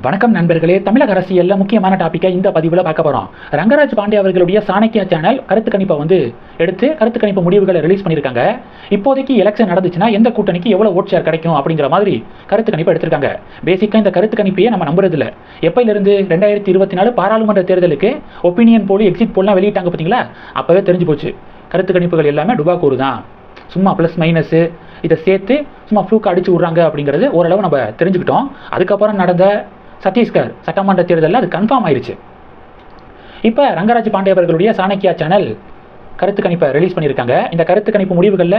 வணக்கம் நண்பர்களே தமிழக அரசியலில் முக்கியமான டாப்பிக்கை இந்த பதிவில் பார்க்க போகிறோம் ரங்கராஜ் பாண்டே அவர்களுடைய சாணக்கியா சேனல் கருத்து கணிப்பை வந்து எடுத்து கருத்து கணிப்பு முடிவுகளை ரிலீஸ் பண்ணியிருக்காங்க. இப்போதைக்கு எலெக்ஷன் நடந்துச்சுன்னா எந்த கூட்டணிக்கு எவ்வளோ ஓட் ஷேர் கிடைக்கும் அப்படிங்கிற மாதிரி கருத்து கணிப்பு எடுத்திருக்காங்க. பேசிக்காக இந்த கருத்து கணிப்பையே நம்ம நம்புறதில்ல. எப்பயிலிருந்து ரெண்டாயிரத்தி இருபத்தி நாலு பாராளுமன்ற தேர்தலுக்கு ஒப்பீனியன் போலி எக்ஸிட் போல்லாம் வெளியிட்டாங்க பார்த்தீங்களா? அப்போவே தெரிஞ்சு போச்சு. கருத்து கணிப்புகள் எல்லாமே டுபாக்கூறு தான். சும்மா ப்ளஸ் மைனஸு இதை சேர்த்து சும்மா ஃப்ளூக்கு அடிச்சு விட்றாங்க அப்படிங்கிறது ஓரளவு நம்ம தெரிஞ்சுக்கிட்டோம். அதுக்கப்புறம் நடந்த சத்தீஸ்கர் சட்டமன்ற தேர்தலில் அது கன்ஃபார்ம் ஆயிருச்சு. இப்போ ரங்கராஜ் பாண்டே அவர்களுடைய சாணக்கியா சேனல் கருத்து கணிப்பை ரிலீஸ் பண்ணியிருக்காங்க. இந்த கருத்து கணிப்பு முடிவுகளில்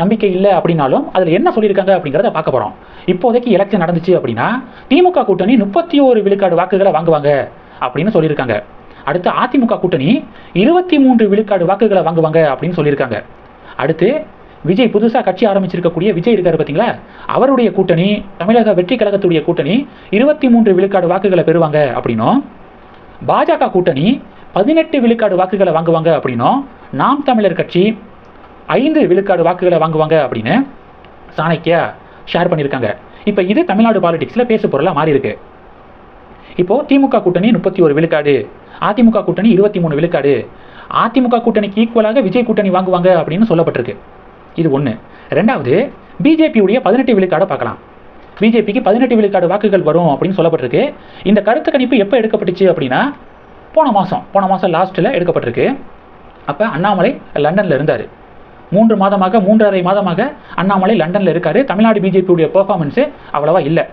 நம்பிக்கை இல்லை அப்படின்னாலும் அதில் என்ன சொல்லியிருக்காங்க அப்படிங்கிறத பார்க்க போகிறோம் இப்போதைக்கு எலெக்ஷன் நடந்துச்சு அப்படின்னா திமுக கூட்டணி முப்பத்தி ஓரு விழுக்காடு வாக்குகளை வாங்குவாங்க அப்படின்னு சொல்லியிருக்காங்க. அடுத்து அதிமுக கூட்டணி இருபத்தி மூன்று விழுக்காடு வாக்குகளை வாங்குவாங்க அப்படின்னு சொல்லியிருக்காங்க. அடுத்து விஜய் புதுசாக கட்சி ஆரம்பிச்சிருக்கக்கூடிய விஜய் இருக்காரு பார்த்தீங்களா அவருடைய கூட்டணி தமிழக வெற்றி கழகத்துடைய கூட்டணி இருபத்தி மூன்று விழுக்காடு வாக்குகளை பெறுவாங்க அப்படின்னும். பாஜக கூட்டணி பதினெட்டு விழுக்காடு வாக்குகளை வாங்குவாங்க அப்படின்னும். நாம் தமிழர் கட்சி ஐந்து விழுக்காடு வாக்குகளை வாங்குவாங்க அப்படின்னு சாணக்கியா ஷேர் பண்ணியிருக்காங்க. இப்போ இது தமிழ்நாடு பாலிடிக்ஸில் பேசு பொருளாக மாறி இருக்கு இப்போ திமுக கூட்டணி முப்பத்தி ஒரு விழுக்காடு அதிமுக கூட்டணி இருபத்தி மூணு விழுக்காடு அதிமுக கூட்டணிக்கு ஈக்குவலாக விஜய் கூட்டணி வாங்குவாங்க அப்படின்னு சொல்லப்பட்டிருக்கு. இது ஒன்று ரெண்டாவது பிஜேபியுடைய பதினெட்டு விழுக்காடை பார்க்கலாம். பிஜேபிக்கு பதினெட்டு விழுக்காடு வாக்குகள் வரும் அப்படின்னு சொல்லப்பட்டிருக்கு. இந்த கருத்து கணிப்பு எப்போ எடுக்கப்பட்டுச்சு அப்படின்னா போன மாதம் போன மாதம் லாஸ்ட்டில் எடுக்கப்பட்டிருக்கு. அப்போ அண்ணாமலை லண்டனில் இருந்தார். மூன்று மாதமாக மூன்றரை மாதமாக அண்ணாமலை லண்டனில் இருக்கார். தமிழ்நாடு பிஜேபியுடைய பெர்ஃபார்மன்ஸு அவ்வளவா இல்லை.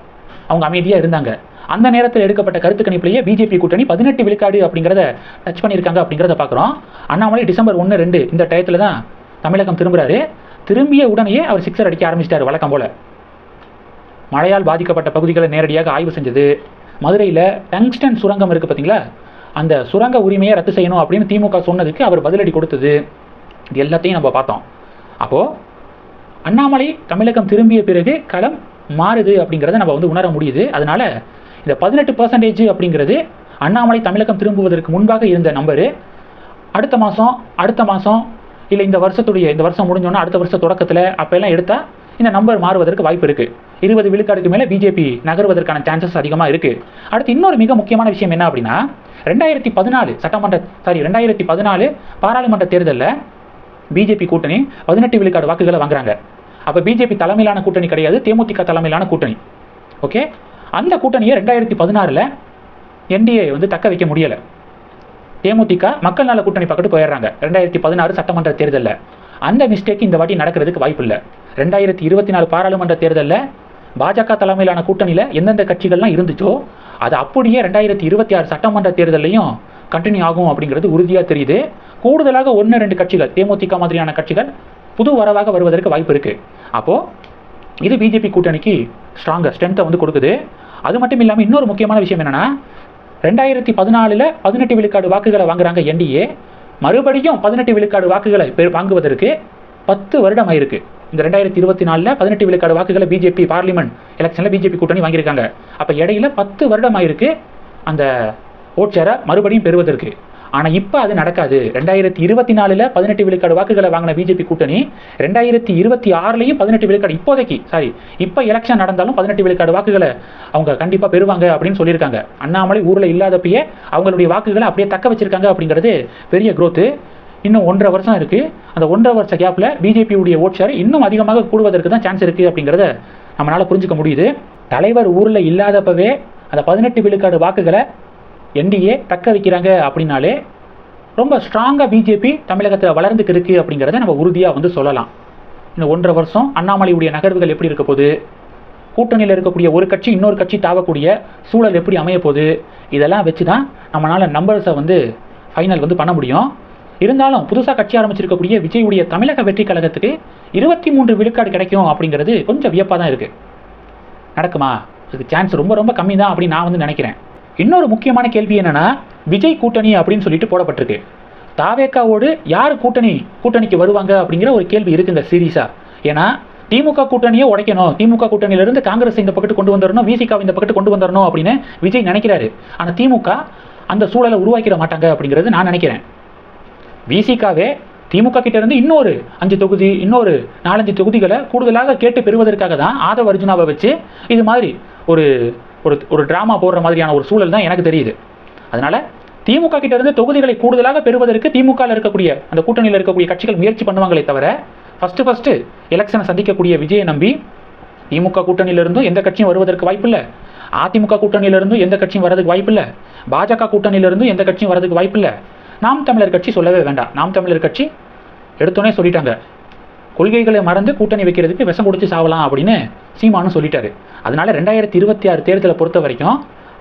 அவங்க அமைதியாக இருந்தாங்க. அந்த நேரத்தில் எடுக்கப்பட்ட கருத்து கணிப்பிலேயே பிஜேபி கூட்டணி பதினெட்டு விழுக்காடு அப்படிங்கிறத டச் பண்ணியிருக்காங்க அப்படிங்கிறத பார்க்குறோம். அண்ணாமலை டிசம்பர் ஒன்று ரெண்டு இந்த டயத்தில் தான் தமிழகம் திரும்புகிறாரு திரும்பிய உடனேயே அவர் சிக்ஸர் அடிக்க ஆரம்பிச்சிட்டார் வழக்கம் போல. மழையால் பாதிக்கப்பட்ட பகுதிகளை நேரடியாக ஆய்வு செஞ்சது. மதுரையில் டங்ஸ்டன் சுரங்கம் இருக்குது பார்த்தீங்களா அந்த சுரங்க உரிமையை ரத்து செய்யணும் அப்படின்னு திமுக சொன்னதுக்கு அவர் பதிலடி கொடுத்தது. இது எல்லாத்தையும் நம்ம பார்த்தோம். அப்போது அண்ணாமலை தமிழகம் திரும்பிய பிறகு களம் மாறுது அப்படிங்கிறத நம்ம வந்து உணர முடியுது. அதனால் இந்த பதினெட்டு பர்சன்டேஜ் அப்படிங்கிறது அண்ணாமலை தமிழகம் திரும்புவதற்கு முன்பாக இருந்த நம்பரு அடுத்த மாதம் அடுத்த மாதம் இல்லை இந்த வருஷத்துடைய இந்த வருஷம் முடிஞ்சோன்னா அடுத்த வருஷ தொடக்கத்தில் அப்போல்லாம் எடுத்தால் இந்த நம்பர் மாறுவதற்கு வாய்ப்பு இருக்குது இருபது விழுக்காடுக்கு மேலே பிஜேபி நகர்வதற்கான சான்சஸ் அதிகமாக இருக்குது அடுத்து இன்னொரு மிக முக்கியமான விஷயம் என்ன அப்படின்னா ரெண்டாயிரத்தி பதினாலு சட்டமன்ற சாரி ரெண்டாயிரத்தி பதினாலு பாராளுமன்ற தேர்தலில் பிஜேபி கூட்டணி பதினெட்டு விழுக்காடு வாக்குகளை வாங்குறாங்க. அப்போ பிஜேபி தலைமையிலான கூட்டணி கிடையாது தேமுதிக தலைமையிலான கூட்டணி. ஓகே அந்த கூட்டணியை ரெண்டாயிரத்தி பதினாறில் என்டிஏ வந்து தக்க வைக்க முடியலை. தேமுதிக மக்கள் நல கூட்டணி பக்கத்து போயிடுறாங்க. ரெண்டாயிரத்தி பதினாறு சட்டமன்ற தேர்தலில். அந்த மிஸ்டேக் இந்த வாட்டி நடக்கிறதுக்கு வாய்ப்பு இல்லை. ரெண்டாயிரத்தி இருபத்தி நாலு பாராளுமன்ற தேர்தலில் பாஜக தலைமையிலான கூட்டணியில் எந்தெந்த கட்சிகள்லாம் இருந்துச்சோ அது அப்படியே ரெண்டாயிரத்தி இருபத்தி ஆறு சட்டமன்ற தேர்தலையும் கண்டினியூ ஆகும் அப்படிங்கிறது உறுதியாக தெரியுது. கூடுதலாக ஒன்று ரெண்டு கட்சிகள் தேமுதிக மாதிரியான கட்சிகள் புது வரவாக வருவதற்கு வாய்ப்பு இருக்குது அப்போது இது பிஜேபி கூட்டணிக்கு ஸ்ட்ராங்கர் ஸ்ட்ரென்த்தை வந்து கொடுக்குது. அது மட்டும் இல்லாமல் இன்னொரு முக்கியமான விஷயம் என்னென்னா ரெண்டாயிரத்தி பதினாலில் பதினெட்டு விழுக்காடு வாக்குகளை வாங்குறாங்க என்டிஏ மறுபடியும் பதினெட்டு விழுக்காடு வாக்குகளை பெ- வாங்குவதற்கு பத்து வருடம் ஆயிருக்கு. இந்த ரெண்டாயிரத்தி இருபத்தி நாலில் பதினெட்டு விழுக்காடு வாக்குகளை பிஜேபி பார்லிமெண்ட் எலெக்ஷனில் பிஜேபி கூட்டணி வாங்கியிருக்காங்க. அப்போ இடையில பத்து வருடம் ஆயிருக்கு அந்த ஓட்சரை மறுபடியும் பெறுவதற்கு. ஆனால் இப்போ அது நடக்காது. ரெண்டாயிரத்தி இருபத்தி நாலில் பதினெட்டு விழுக்காடு வாக்குகளை வாங்கின பிஜேபி கூட்டணி ரெண்டாயிரத்தி இருபத்தி ஆறுலையும் பதினெட்டு விழுக்காடு இப்போதைக்கு சாரி இப்போ எலெக்ஷன் நடந்தாலும் பதினெட்டு விழுக்காடு வாக்குகளை அவங்க கண்டிப்பாக பெறுவாங்க அப்படின்னு சொல்லியிருக்காங்க. அண்ணாமலை ஊரில் இல்லாதப்பயே அவங்களுடைய வாக்குகளை அப்படியே தக்க வச்சிருக்காங்க அப்படிங்கிறது பெரிய க்ரோத்து இன்னும் ஒன்றரை வருஷம் இருக்குது அந்த ஒன்றரை வருஷ கேப்பில் பிஜேபியுடைய ஓட் ஷேர் இன்னும் அதிகமாக கூடுவதற்கு தான் சான்ஸ் இருக்குது அப்படிங்கிறத நம்மளால் புரிஞ்சுக்க முடியுது. தலைவர் ஊரில் இல்லாதப்பவே அந்த பதினெட்டு விழுக்காடு வாக்குகளை என்டிஏ தக்க வைக்கிறாங்க அப்படின்னாலே ரொம்ப ஸ்ட்ராங்காக பிஜேபி தமிழகத்தில் வளர்ந்துக்கு இருக்கு அப்படிங்கிறத நம்ம உறுதியாக வந்து சொல்லலாம். இந்த ஒன்றரை வருஷம் அண்ணாமலையுடைய நகர்வுகள் எப்படி இருக்க போகுது? கூட்டணியில் இருக்கக்கூடிய ஒரு கட்சி இன்னொரு கட்சி தாவக்கூடிய சூழல் எப்படி அமைய போகுது? இதெல்லாம் வச்சு தான் நம்மளால் நம்பர்ஸை வந்து ஃபைனல் வந்து பண்ண முடியும். இருந்தாலும் புதுசாக கட்சி ஆரம்பிச்சிருக்கக்கூடிய விஜயுடைய தமிழக வெற்றி கழகத்துக்கு இருபத்தி மூன்று விழுக்காடு கிடைக்கும் அப்படிங்கிறது கொஞ்சம் வியப்பாக தான் இருக்குது நடக்குமா? அதுக்கு சான்ஸ் ரொம்ப ரொம்ப கம்மி தான் அப்படின்னு நான் வந்து நினைக்கிறேன். இன்னொரு முக்கியமான கேள்வி என்னன்னா விஜய் கூட்டணி அப்படின்னு சொல்லிட்டு போடப்பட்டிருக்கு. தாவேக்காவோடு யார் கூட்டணி கூட்டணிக்கு வருவாங்க அப்படிங்கிற ஒரு கேள்வி இருக்கு இந்த சீரீஸா. ஏன்னா திமுக கூட்டணியை உடைக்கணும். திமுக கூட்டணியிலிருந்து காங்கிரஸ் இந்த பக்கத்து கொண்டு வந்துடணும் விசிக இந்த பக்கத்து கொண்டு வந்துடணும் அப்படின்னு விஜய் நினைக்கிறாரு. ஆனால் திமுக அந்த சூழலை உருவாக்கிட மாட்டாங்க அப்படிங்கிறது நான் நினைக்கிறேன். விசிகாவே திமுக கிட்ட இருந்து இன்னொரு அஞ்சு தொகுதி இன்னொரு நாலஞ்சு தொகுதிகளை கூடுதலாக கேட்டு பெறுவதற்காக தான் ஆதவ அர்ஜுனாவை வச்சு இது மாதிரி ஒரு ஒரு ஒரு ட்ராமா போடுற மாதிரியான ஒரு சூழல் தான் எனக்கு தெரியுது. அதனால திமுக கிட்டேருந்து தொகுதிகளை கூடுதலாக பெறுவதற்கு திமுகவில் இருக்கக்கூடிய அந்த கூட்டணியில் இருக்கக்கூடிய கட்சிகள் முயற்சி பண்ணுவாங்களே தவிர ஃபஸ்ட்டு ஃபஸ்ட்டு எலெக்ஷனை சந்திக்கக்கூடிய விஜயை நம்பி திமுக கூட்டணியிலிருந்தும் எந்த கட்சியும் வருவதற்கு வாய்ப்பில்லை. அதிமுக கூட்டணியிலிருந்தும் எந்த கட்சியும் வரதுக்கு வாய்ப்பில்லை. பாஜக கூட்டணியிலிருந்தும் எந்த கட்சியும் வரதுக்கு வாய்ப்பில்லை. நாம் தமிழர் கட்சி சொல்லவே வேண்டாம். நாம் தமிழர் கட்சி எடுத்தோன்னே சொல்லிட்டாங்க. கொள்கைகளை மறந்து கூட்டணி வைக்கிறதுக்கு விஷம் குடிச்சு சாவலாம் அப்படின்னு சீமானு சொல்லிட்டாரு. அதனால ரெண்டாயிரத்தி இருபத்தி ஆறு தேர்தலை பொறுத்த வரைக்கும்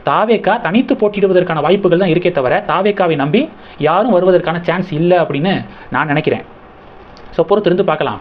தாவேக்கா தனித்து போட்டியிடுவதற்கான வாய்ப்புகள் தான் இருக்கே தவிர தாவேக்காவை நம்பி யாரும் வருவதற்கான சான்ஸ் இல்லை அப்படின்னு நான் நினைக்கிறேன். ஸோ பொறுத்திருந்து பார்க்கலாம்.